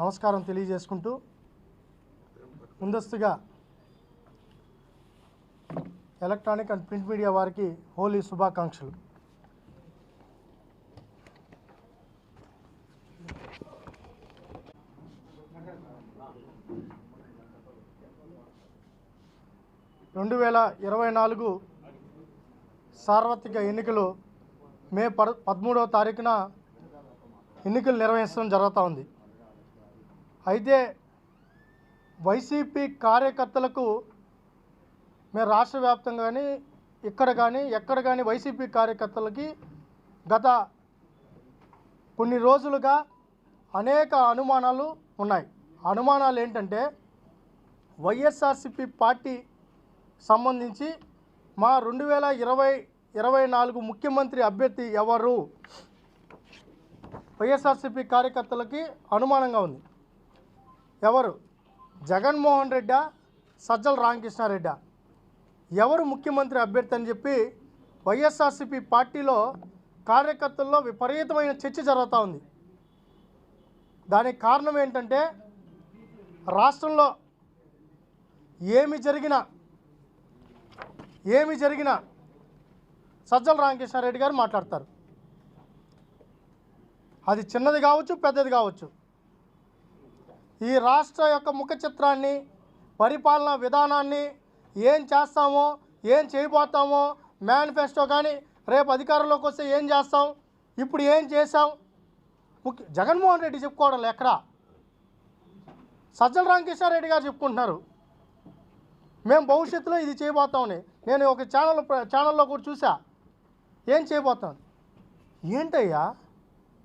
నమస్కారం తెలియజేసుకుంటూ ముందస్తుగా ఎలక్ట్రానిక్ అండ్ ప్రింట్ మీడియా వారికి హోలీ శుభాకాంక్షలు. రెండు వేల ఇరవై నాలుగు సార్వత్రిక ఎన్నికలు మే పద పదమూడవ తారీఖున ఎన్నికలు నిర్వహించడం జరుగుతూ ఉంది. అయితే వైసీపీ కార్యకర్తలకు మేము రాష్ట్ర వ్యాప్తంగా కానీ ఇక్కడ కానీ ఎక్కడ కానీ వైసీపీ కార్యకర్తలకి గత కొన్ని రోజులుగా అనేక అనుమానాలు ఉన్నాయి. అనుమానాలు ఏంటంటే వైఎస్ఆర్సిపి పార్టీ సంబంధించి మా రెండు వేల ఇరవై ఇరవై నాలుగు ముఖ్యమంత్రి అభ్యర్థి ఎవరు? వైఎస్ఆర్సిపి కార్యకర్తలకి అనుమానంగా ఉంది. ఎవరు? జగన్మోహన్ రెడ్డా సజ్జల రామకృష్ణారెడ్డా. ఎవరు ముఖ్యమంత్రి అభ్యర్థి అని చెప్పి వైఎస్ఆర్సిపి పార్టీలో కార్యకర్తల్లో విపరీతమైన చర్చ జరుగుతూ ఉంది. దానికి కారణం ఏంటంటే రాష్ట్రంలో ఏమి జరిగినా ఏమి జరిగినా సజ్జల రామకృష్ణారెడ్డి గారు మాట్లాడతారు. అది చిన్నది కావచ్చు పెద్దది కావచ్చు. ఈ రాష్ట్ర యొక్క ముఖ చిత్రాన్ని పరిపాలనా విధానాన్ని ఏం చేస్తామో ఏం చేయబోతామో మేనిఫెస్టో కానీ రేపు అధికారంలోకి వస్తే ఏం చేస్తాం ఇప్పుడు ఏం చేసాం ముఖ్య జగన్మోహన్ రెడ్డి చెప్పుకోవడం ఎక్కడ? సజ్జల రామకృష్ణారెడ్డి గారు చెప్పుకుంటున్నారు. మేము భవిష్యత్తులో ఇది చేయబోతామని. నేను ఒక ఛానల్ ఛానల్లో కూడా చూసా ఏం చేయబోతాం? ఏంటయ్యా?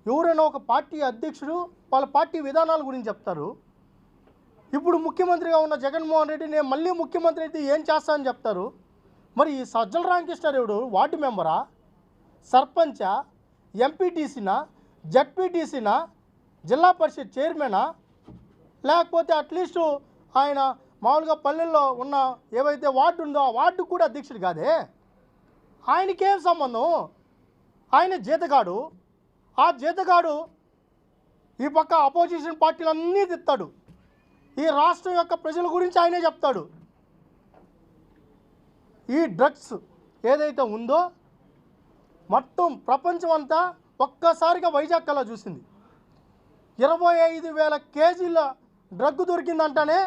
ఎవరైనా ఒక పార్టీ అధ్యక్షుడు వాళ్ళ పార్టీ విధానాల గురించి చెప్తారు. ఇప్పుడు ముఖ్యమంత్రిగా ఉన్న జగన్మోహన్ రెడ్డి నేను మళ్ళీ ముఖ్యమంత్రి అయితే ఏం చేస్తానని చెప్తారు? మరి ఈ సజ్జల రామకృష్ణారావుడు వార్డు మెంబరా? సర్పంచా? ఎంపీటీసీనా? జడ్పీటీసీనా? జిల్లా పరిషత్ చైర్మనా? లేకపోతే అట్లీస్ట్ ఆయన మామూలుగా పల్లెల్లో ఉన్న ఏవైతే వార్డు ఉందో ఆ వార్డు కూడా అధ్యక్షుడు కాదే? ఆయనకేం సంబంధం? ఆయన జీతగాడు. ఆ జీతగాడు ఈ పక్క అపోజిషన్ పార్టీలన్నీ తిత్తాడు. ఈ రాష్ట్రం యొక్క ప్రజల గురించి ఆయనే చెప్తాడు. ఈ డ్రగ్స్ ఏదైతే ఉందో మొత్తం ప్రపంచం అంతా ఒక్కసారిగా వైజాగ్ అలా చూసింది. ఇరవై ఐదు వేల కేజీల డ్రగ్ దొరికిందంటేనే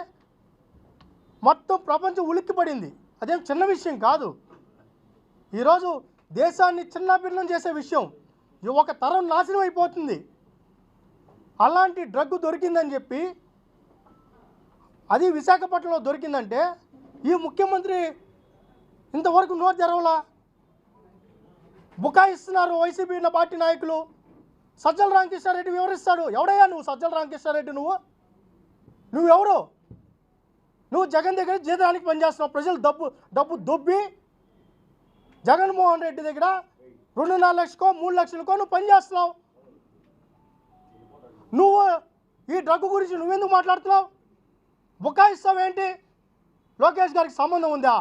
మొత్తం ప్రపంచం ఉలిక్కిపడింది. అదేం చిన్న విషయం కాదు. ఈరోజు దేశాన్ని చిన్నభిన్నం చేసే విషయం ఒక తరం నాశనం అయిపోతుంది. అలాంటి డ్రగ్ దొరికిందని చెప్పి అది విశాఖపట్నంలో దొరికిందంటే ఈ ముఖ్యమంత్రి ఇంతవరకు నోరు తెరవలా? బుకాయిస్తున్నారు వైసీపీ ఉన్న పార్టీ నాయకులు. సజ్జల రామకృష్ణారెడ్డి వివరిస్తాడు. ఎవడయ్యా నువ్వు సజ్జల రామకృష్ణారెడ్డి నువ్వు? నువ్వెవరు? నువ్వు జగన్ దగ్గర జీతానికి పనిచేస్తున్నావు. ప్రజలు డబ్బు డబ్బు దొబ్బి జగన్మోహన్ రెడ్డి దగ్గర రెండున్నర లక్షకో మూడు లక్షలకో నువ్వు పనిచేస్తున్నావు నువ్వు ఈ డ్రగ్ గురించి నువ్వెందుకు మాట్లాడుతున్నావు? బుకాయిస్తావేంటి లోకేష్ గారికి సంబంధం ఉందా?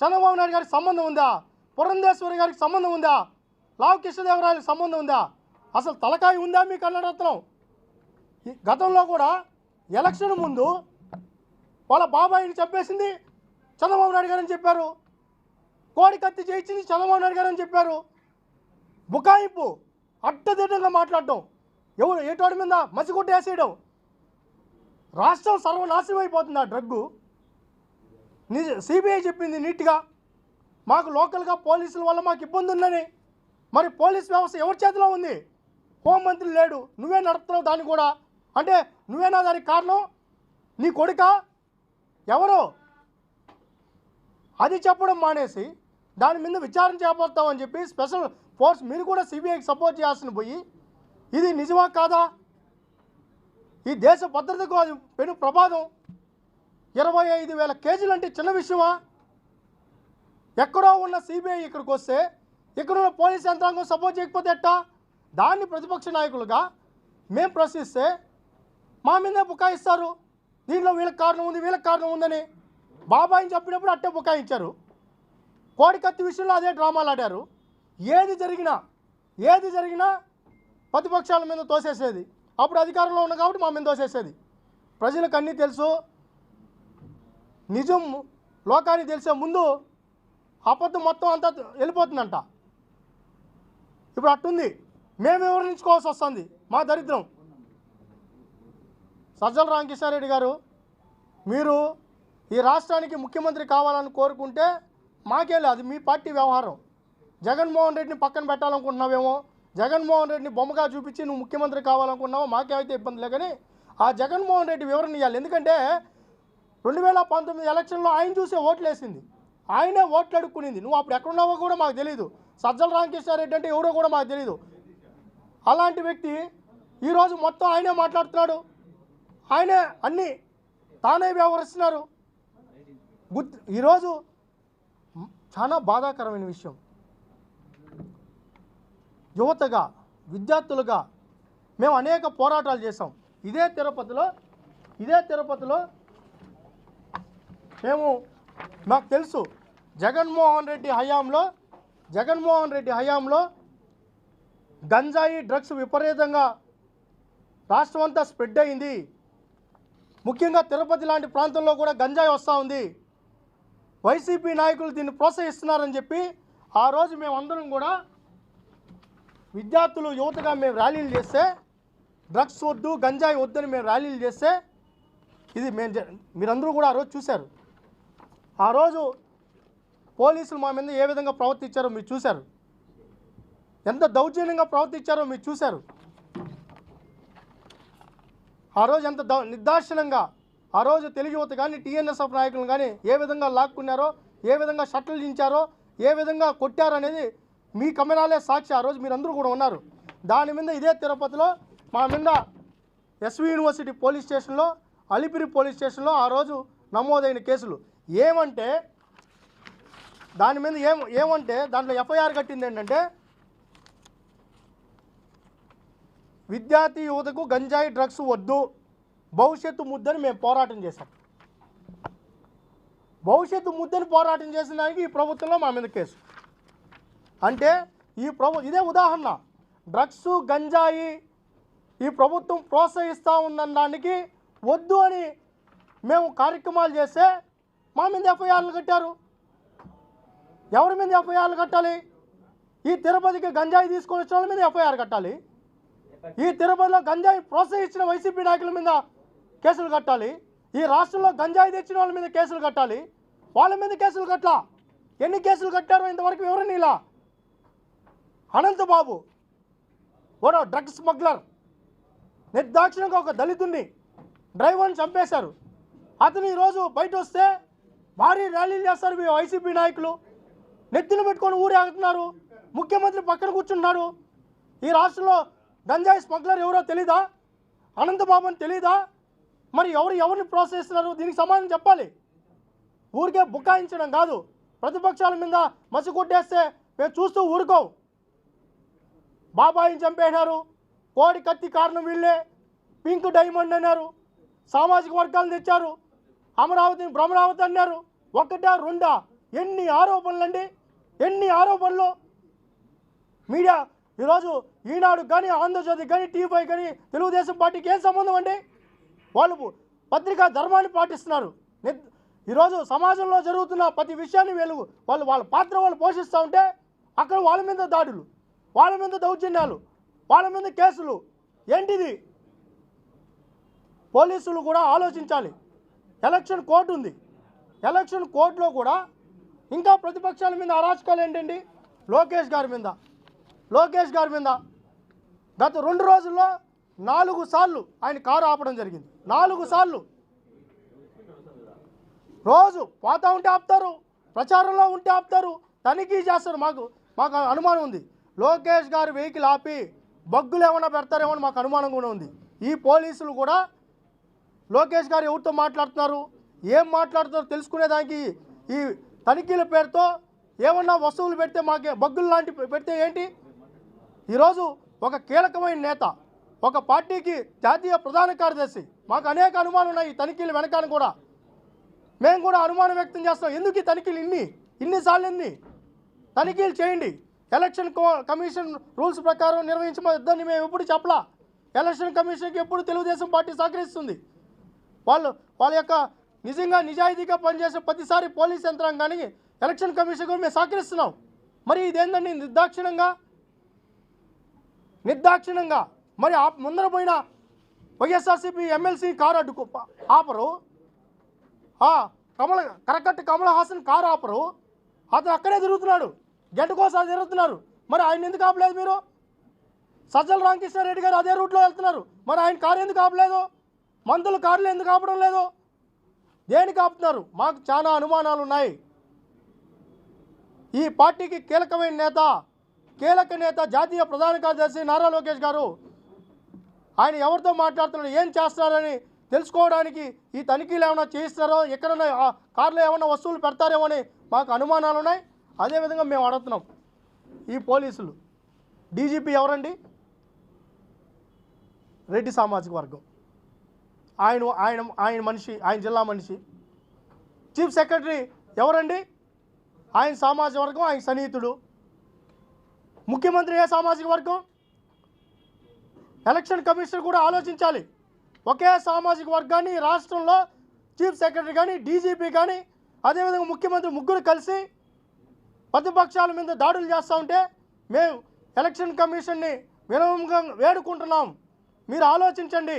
చంద్రబాబు నాయుడు గారికి సంబంధం ఉందా? పురంధేశ్వరి గారికి సంబంధం ఉందా? లావు కృష్ణదేవరాయలకు సంబంధం ఉందా? అసలు తలకాయ ఉందా మీ కన్నడత్నం గతంలో కూడా ఎలక్షన్ ముందు వాళ్ళ బాబాయిని చెప్పేసింది చంద్రబాబు నాయుడు గారని చెప్పారు. కోడి కత్తి చేయించింది చంద్రబాబు నాయుడు గారని చెప్పారు. బుకాయింపు అడ్డదిడ్డంగా మాట్లాడడం. ఎవరు ఏటోడి మీద మసిగుడ్డ వేసేయడం. రాష్ట్రం సర్వనాశనం అయిపోతుంది ఆ డ్రగ్గు. నిజ సిబిఐ చెప్పింది నీట్గా. మాకు లోకల్గా పోలీసుల వల్ల మాకు ఇబ్బంది ఉందని మరి పోలీస్ వ్యవస్థ ఎవరి చేతిలో ఉంది? హోంమంత్రి లేడు. నువ్వే నడుపుతున్నావు దాన్ని కూడా. అంటే నువ్వేనా దానికి కారణం? నీ కొడుక? ఎవరు? అది చెప్పడం మానేసి దాని మీద విచారణ చేపడతామని చెప్పి స్పెషల్ ఫోర్స్ మీరు కూడా సిబిఐకి సపోర్ట్ చేయాల్సిన పోయి ఇది నిజమా కాదా? ఈ దేశ భద్రతకు అది పెను ప్రమాదం. ఇరవై ఐదు వేల కేజీలు అంటే చిన్న విషయమా? ఎక్కడో ఉన్న సిబిఐ ఇక్కడికి వస్తే ఇక్కడ ఉన్న పోలీస్ యంత్రాంగం సపోర్ట్ చేయకపోతే ఎట్టా? దాన్ని ప్రతిపక్ష నాయకులుగా మేము ప్రశ్నిస్తే మా మీదే బుకాయిస్తారు. దీనిలో వీళ్ళకి కారణం ఉంది వీళ్ళకి కారణం ఉందని. బాబాయిని చెప్పినప్పుడు అట్టే బుకాయించారు. కోడికత్తి విషయంలో అదే డ్రామాలు ఆడారు. ఏది జరిగినా ఏది జరిగినా ప్రతిపక్షాల మీద తోసేసేది. అప్పుడు అధికారంలో ఉన్నాం కాబట్టి మా మీద దోసేసేది ప్రజలకు అన్నీ తెలుసు. నిజం లోకానికి తెలిసే ముందు అబద్ధం మొత్తం అంతా వెళ్ళిపోతుందంట. ఇప్పుడు అట్టుంది. మేము వివరించుకోవాల్సి వస్తుంది? మా దరిద్రం. సజ్జల రామకృష్ణారెడ్డి గారు మీరు ఈ రాష్ట్రానికి ముఖ్యమంత్రి కావాలని కోరుకుంటే మాకే లేదు. మీ పార్టీ వ్యవహారం. జగన్మోహన్ రెడ్డిని పక్కన పెట్టాలనుకుంటున్నావేమో జగన్మోహన్ రెడ్డిని బొమ్మగా చూపించి నువ్వు ముఖ్యమంత్రి కావాలనుకున్నావో మాకేమైతే ఇబ్బంది లే కానీ ఆ జగన్మోహన్ రెడ్డి వివరణ ఇవ్వాలి ఎందుకంటే రెండు వేల పంతొమ్మిది ఎలక్షన్లో ఆయన చూసే ఓట్లు వేసింది ఆయనే ఓట్లు అడుక్కునింది నువ్వు అప్పుడు ఎక్కడున్నావో కూడా మాకు తెలియదు సజ్జల రామకృష్ణారెడ్డి అంటే ఎవరో కూడా మాకు తెలియదు అలాంటి వ్యక్తి ఈరోజు మొత్తం ఆయనే మాట్లాడుతున్నాడు. ఆయనే అన్నీ తానే వ్యవహరిస్తున్నారు. గుర్తు ఈరోజు చాలా బాధాకరమైన విషయం. యువతగా విద్యార్థులుగా మేము అనేక పోరాటాలు చేసాం ఇదే తిరుపతిలో ఇదే తిరుపతిలో మేము మాకు తెలుసు జగన్మోహన్ రెడ్డి హయాంలో జగన్మోహన్ రెడ్డి హయాంలో గంజాయి డ్రగ్స్ విపరీతంగా రాష్ట్రం అంతా స్ప్రెడ్ అయింది. ముఖ్యంగా తిరుపతి లాంటి ప్రాంతంలో కూడా గంజాయి వస్తూ ఉంది. వైసీపీ నాయకులు దీన్ని ప్రోత్సహిస్తున్నారని చెప్పి ఆ రోజు మేమందరం కూడా విద్యార్థులు యువతగా మేము ర్యాలీలు చేస్తే డ్రగ్స్ వద్దు గంజాయి వద్దని మేము ర్యాలీలు చేస్తే ఇది మేము జ- మీరందరూ కూడా ఆ రోజు చూశారు. ఆ రోజు పోలీసులు మా మీద ఏ విధంగా ప్రవర్తించారో మీరు చూశారు. ఎంత దౌర్జన్యంగా ప్రవర్తించారో మీరు చూశారు. ఆ రోజు ఎంత దౌ నిర్దాక్షిణంగా ఆ రోజు తెలుగు యువత కానీ టీఎన్ఎస్ఎఫ్ నాయకులు కానీ ఏ విధంగా లాక్కున్నారో ఏ విధంగా షట్లు దించారో ఏ విధంగా కొట్టారనేది మీ కెమెరాలే సాక్షి ఆ రోజు మీరందరూ కూడా ఉన్నారు. దాని మీద ఇదే తిరుపతిలో మా మీద ఎస్వి యూనివర్సిటీ పోలీస్ స్టేషన్లో అలిపిరి పోలీస్ స్టేషన్లో ఆ రోజు నమోదైన కేసులు. ఏమంటే దాని మీద ఏం ఏమంటే దాంట్లో ఎఫ్ఐఆర్ కట్టింది ఏంటంటే విద్యార్థి యువతకు గంజాయి డ్రగ్స్ వద్దు భవిష్యత్తు ముద్దని మేము పోరాటం చేశాం. భవిష్యత్తు ముద్దని పోరాటం చేసిన దానికి ఈ ప్రభుత్వంలో మా మీద కేసు. అంటే ఈ ప్రభు ఇదే ఉదాహరణ. డ్రగ్స్ గంజాయి ఈ ప్రభుత్వం ప్రోత్సహిస్తూ ఉన్న దానికి వద్దు అని మేము కార్యక్రమాలు చేస్తే మా మీద ఎఫ్ఐఆర్లు కట్టారు. ఎవరి మీద ఎఫ్ఐఆర్లు కట్టాలి? ఈ తిరుపతికి గంజాయి తీసుకొని వచ్చిన వాళ్ళ మీద ఎఫ్ఐఆర్ కట్టాలి. ఈ తిరుపతిలో గంజాయి ప్రోత్సహించిన వైసీపీ నాయకుల మీద కేసులు కట్టాలి. ఈ రాష్ట్రంలో గంజాయి తెచ్చిన వాళ్ళ మీద కేసులు కట్టాలి. వాళ్ళ మీద కేసులు కట్టాల. ఎన్ని కేసులు కట్టారో ఇంతవరకు వివరణ ఇలా. అనంతబాబు ఓడో డ్రగ్ స్మగ్లర్. నిర్దాక్షిణంగా ఒక దళితుడిని డ్రైవర్ని చంపేశారు. అతను ఈరోజు బయట వస్తే భారీ ర్యాలీలు చేస్తారు మీ వైసీపీ నాయకులు. నెత్తిన పెట్టుకొని ఊరేగుతున్నారు ముఖ్యమంత్రి పక్కన కూర్చున్నాడు. ఈ రాష్ట్రంలో గంజాయి స్మగ్లర్ ఎవరో తెలీదా? అనంతబాబు అని తెలీదా? మరి ఎవరు ఎవరిని ప్రోత్సహిస్తున్నారు దీనికి సమాధానం చెప్పాలి. ఊరికే బుకాయించడం కాదు. ప్రతిపక్షాల మీద మసి కొట్టేస్తే మేము చూస్తూ ఊరుకోం. బాబాయిని చంపేశారు కోడి కత్తి కారణం వీళ్ళే. పింక్ డైమండ్ అన్నారు. సామాజిక వర్గాలు తెచ్చారు. అమరావతిని భ్రమరావతి అన్నారు. ఒకటా రెండా? ఎన్ని ఆరోపణలండి ఎన్ని ఆరోపణలు? మీడియా ఈరోజు ఈనాడు కానీ ఆంధ్రజ్యోతి కానీ టీవీ కానీ తెలుగుదేశం పార్టీకి ఏం సంబంధం అండి? వాళ్ళు పత్రికా ధర్మాన్ని పాటిస్తున్నారు. ఈరోజు సమాజంలో జరుగుతున్న ప్రతి విషయాన్ని వీళ్ళు వాళ్ళు వాళ్ళ పాత్ర వాళ్ళు పోషిస్తూ ఉంటే అక్కడ వాళ్ళ మీద దాడులు. వాళ్ళ మీద దౌర్జన్యాలు వాళ్ళ మీద కేసులు. ఏంటిది? పోలీసులు కూడా ఆలోచించాలి. ఎలక్షన్ కోర్టు ఉంది. ఎలక్షన్ కోర్టులో కూడా ఇంకా ప్రతిపక్షాల మీద అరాచకాలు ఏంటండి? లోకేష్ గారి మీద. లోకేష్ గారి మీద గత రెండు రోజుల్లో నాలుగు సార్లు ఆయన కారు ఆపడం జరిగింది. నాలుగు సార్లు. రోజు పోతా ఉంటే ఆపుతారు ప్రచారంలో ఉంటే ఆపుతారు తనిఖీ చేస్తారు మాకు మాకు అనుమానం ఉంది. లోకేష్ గారు వెహికల్ ఆపి బగ్గులు ఏమైనా పెడతారేమో అని మాకు అనుమానం కూడా ఉంది. ఈ పోలీసులు కూడా లోకేష్ గారు ఎవరితో మాట్లాడుతున్నారు? ఏం మాట్లాడుతున్నారో తెలుసుకునేదానికి ఈ తనిఖీల పేరుతో ఏమన్నా వస్తువులు పెడితే మాకే బగ్గులు లాంటి పెడితే ఏంటి? ఈరోజు ఒక కీలకమైన నేత ఒక పార్టీకి జాతీయ ప్రధాన కార్యదర్శి మాకు అనేక అనుమానం ఉన్నాయి ఈ తనిఖీల వెనకాల కూడా. మేము కూడా అనుమానం వ్యక్తం చేస్తాం ఎందుకు ఈ తనిఖీలు ఇన్ని? ఇన్నిసార్లు ఎన్ని తనిఖీలు చేయండి. ఎలక్షన్ కో- కమిషన్ రూల్స్ ప్రకారం నిర్వహించమని మేము ఎప్పుడు చెప్పలా? ఎలక్షన్ కమిషన్కి ఎప్పుడు తెలుగుదేశం పార్టీ సహకరిస్తుంది? వాళ్ళు వాళ్ళ యొక్క నిజంగా నిజాయితీగా పనిచేసే ప్రతిసారి పోలీస్ యంత్రాంగానికి ఎలక్షన్ కమిషన్ కూడా మేము సహకరిస్తున్నాం. మరి ఇదేంటండి నిర్దాక్షిణంగా? నిర్దాక్షిణంగా? మరి ఆ ముందర పోయిన వైఎస్ఆర్సీపీ ఎమ్మెల్సీ కారు అడ్డుకు ఆపరు. కమల కరకట్ట కమల్ హాసన్ కారు ఆపరు. అతను అక్కడే తిరుగుతున్నాడు. గెట్ కోసం తిరుగుతున్నారు మరి ఆయన ఎందుకు ఆపలేదు మీరు? సజ్జల రామకృష్ణారెడ్డి గారు అదే రూట్లో వెళ్తున్నారు. మరి ఆయన కారు ఎందుకు ఆపలేదు? మందులు కార్లు ఎందుకు ఆపడం లేదు? దేనికి ఆపుతున్నారు? మాకు చాలా అనుమానాలు ఉన్నాయి. ఈ పార్టీకి కీలకమైన నేత కీలక నేత జాతీయ ప్రధాన కార్యదర్శి నారా లోకేష్ గారు ఆయన ఎవరితో మాట్లాడుతున్నాడు ఏం చేస్తున్నారని తెలుసుకోవడానికి ఈ తనిఖీలు ఏమైనా చేయిస్తారో? ఎక్కడైనా ఆ కార్లో ఏమైనా వస్తువులు పెడతారేమో అని మాకు అనుమానాలు ఉన్నాయి. అదేవిధంగా మేము అడుగుతున్నాం ఈ పోలీసులు. డీజీపీ ఎవరండి? రెడ్డి సామాజిక వర్గం. ఆయన ఆయన ఆయన మనిషి ఆయన జిల్లా మనిషి. చీఫ్ సెక్రటరీ ఎవరండి? ఆయన సామాజిక వర్గం ఆయన సన్నిహితుడు. ముఖ్యమంత్రి ఏ సామాజిక వర్గం? ఎలక్షన్ కమిషన్ కూడా ఆలోచించాలి. ఒకే సామాజిక వర్గాన్ని రాష్ట్రంలో చీఫ్ సెక్రటరీ కానీ డీజీపీ కానీ అదేవిధంగా ముఖ్యమంత్రి ముగ్గురు కలిసి ప్రతిపక్షాల మీద దాడులు చేస్తూ ఉంటే మేము ఎలక్షన్ కమిషన్ని వినవంగా వేడుకుంటున్నాం. మీరు ఆలోచించండి.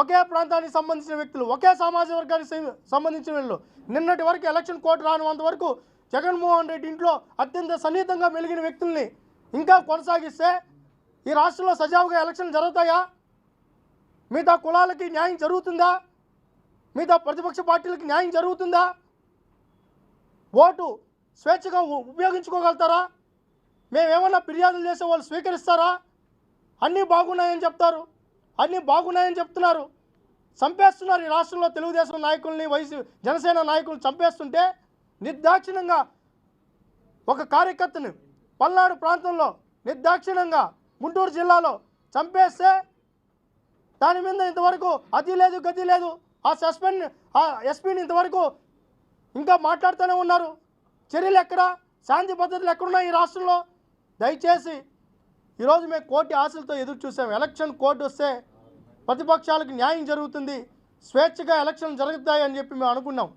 ఒకే ప్రాంతానికి సంబంధించిన వ్యక్తులు ఒకే సమాజ వర్గానికి సంబంధించిన వీళ్ళు నిన్నటి వరకు ఎలక్షన్ కోర్టు రానంత వరకు జగన్మోహన్ రెడ్డి ఇంట్లో అత్యంత సన్నిహితంగా మెలిగిన వ్యక్తుల్ని ఇంకా కొనసాగిస్తే ఈ రాష్ట్రంలో సజావుగా ఎలక్షన్ జరుగుతాయా? మిగతా కులాలకి న్యాయం జరుగుతుందా? మిగతా ప్రతిపక్ష పార్టీలకి న్యాయం జరుగుతుందా? ఓటు స్వేచ్ఛగా ఉపయోగించుకోగలుగుతారా? మేమేమన్నా ఫిర్యాదులు చేసే వాళ్ళు స్వీకరిస్తారా? అన్నీ బాగున్నాయని చెప్తారు. అన్నీ బాగున్నాయని చెప్తున్నారు. చంపేస్తున్నారు ఈ రాష్ట్రంలో తెలుగుదేశం నాయకుల్ని వైసీ జనసేన నాయకులు చంపేస్తుంటే నిర్దాక్షిణ్యంగా ఒక కార్యకర్తని పల్నాడు ప్రాంతంలో నిర్దాక్షిణ్యంగా గుంటూరు జిల్లాలో చంపేస్తే దాని మీద ఇంతవరకు అది లేదు గది లేదు. ఆ సస్పెండ్ ఆ ఎస్పీని ఇంతవరకు ఇంకా మాట్లాడుతూనే ఉన్నారు. చర్యలు ఎక్కడ? శాంతి భద్రతలు ఎక్కడున్నాయి ఈ రాష్ట్రంలో? దయచేసి ఈరోజు మేము కోర్టు ఆశలతో ఎదురు చూసాం. ఎలక్షన్ కోర్టు వస్తే ప్రతిపక్షాలకు న్యాయం జరుగుతుంది. స్వేచ్ఛగా ఎలక్షన్ జరుగుతాయి అని చెప్పి మేము అనుకున్నాం.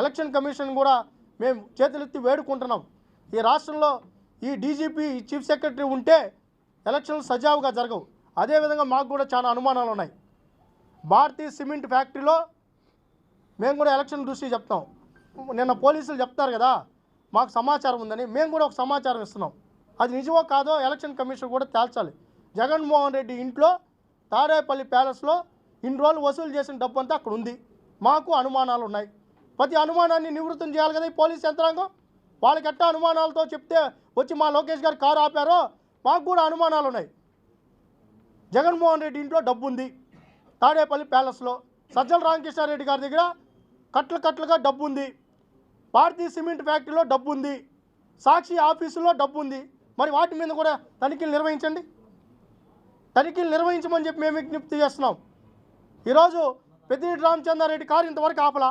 ఎలక్షన్ కమిషన్ కూడా మేము చేతులెత్తి వేడుకుంటున్నాం. ఈ రాష్ట్రంలో ఈ డీజీపీ చీఫ్ సెక్రటరీ ఉంటే ఎలక్షన్లు సజావుగా జరగవు. అదేవిధంగా మాకు కూడా చాలా అనుమానాలు ఉన్నాయి. భారతీయ సిమెంట్ ఫ్యాక్టరీలో మేము కూడా ఎలక్షన్ దృష్టి చెప్తాం. నిన్న పోలీసులు చెప్తారు కదా మాకు సమాచారం ఉందని మేము కూడా ఒక సమాచారం ఇస్తున్నాం. అది నిజమో కాదో ఎలక్షన్ కమిషన్ కూడా తేల్చాలి. జగన్మోహన్ రెడ్డి ఇంట్లో తాడేపల్లి ప్యాలెస్లో ఇన్ని రోజులు వసూలు చేసిన డబ్బు అంతా అక్కడ ఉంది. మాకు అనుమానాలు ఉన్నాయి. ప్రతి అనుమానాన్ని నివృత్తం చేయాలి కదా ఈ పోలీస్ యంత్రాంగం? వాళ్ళకి ఎట్టా అనుమానాలతో చెప్తే వచ్చి మా లోకేష్ గారు కారు ఆపారో? మాకు కూడా అనుమానాలు ఉన్నాయి. జగన్మోహన్ రెడ్డి ఇంట్లో డబ్బు ఉంది. తాడేపల్లి ప్యాలెస్లో సజ్జల రామకృష్ణారెడ్డి గారి దగ్గర కట్ల కట్లుగా డబ్బు ఉంది. భారతీయ సిమెంట్ ఫ్యాక్టరీలో డబ్బు ఉంది సాక్షి ఆఫీసులో డబ్బు ఉంది మరి వాటి మీద కూడా తనిఖీలు నిర్వహించండి. తనిఖీలు నిర్వహించమని చెప్పి మేము విజ్ఞప్తి చేస్తున్నాం. ఈరోజు పెద్దిరెడ్డి రామచంద్రారెడ్డి కారు ఇంతవరకు ఆపలా.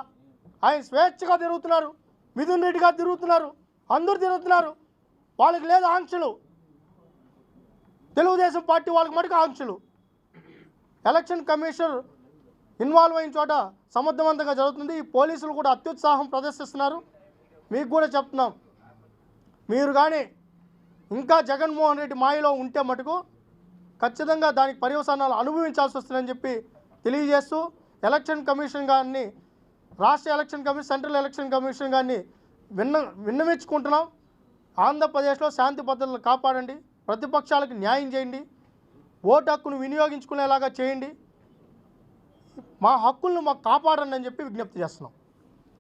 ఆయన స్వేచ్ఛగా తిరుగుతున్నారు. మిథున్ రెడ్డి గారు తిరుగుతున్నారు. అందరూ తిరుగుతున్నారు. వాళ్ళకి లేదు ఆంక్షలు. తెలుగుదేశం పార్టీ వాళ్ళకి మటుకు ఆంక్షలు. ఎలక్షన్ కమిషన్ ఇన్వాల్వ్ అయిన చోట సమర్థవంతంగా జరుగుతుంది. ఈ పోలీసులు కూడా అత్యుత్సాహం ప్రదర్శిస్తున్నారు. మీకు కూడా చెప్తున్నాం. మీరు కానీ ఇంకా జగన్మోహన్ రెడ్డి మాయలో ఉంటే మటుకు ఖచ్చితంగా దానికి పర్యవసానాలు అనుభవించాల్సి వస్తుందని చెప్పి తెలియజేస్తూ ఎలక్షన్ కమిషన్ గారిని రాష్ట్ర election commission central election commission గారిని విన్న విన్నవించుకుంటున్నాం. ఆంధ్రప్రదేశ్లో శాంతి భద్రతలు కాపాడండి. ప్రతిపక్షాలకు న్యాయం చేయండి. ఓటు హక్కును వినియోగించుకునేలాగా చేయండి. మా హక్కులను మాకు కాపాడండి అని చెప్పి విజ్ఞప్తి చేస్తున్నాం.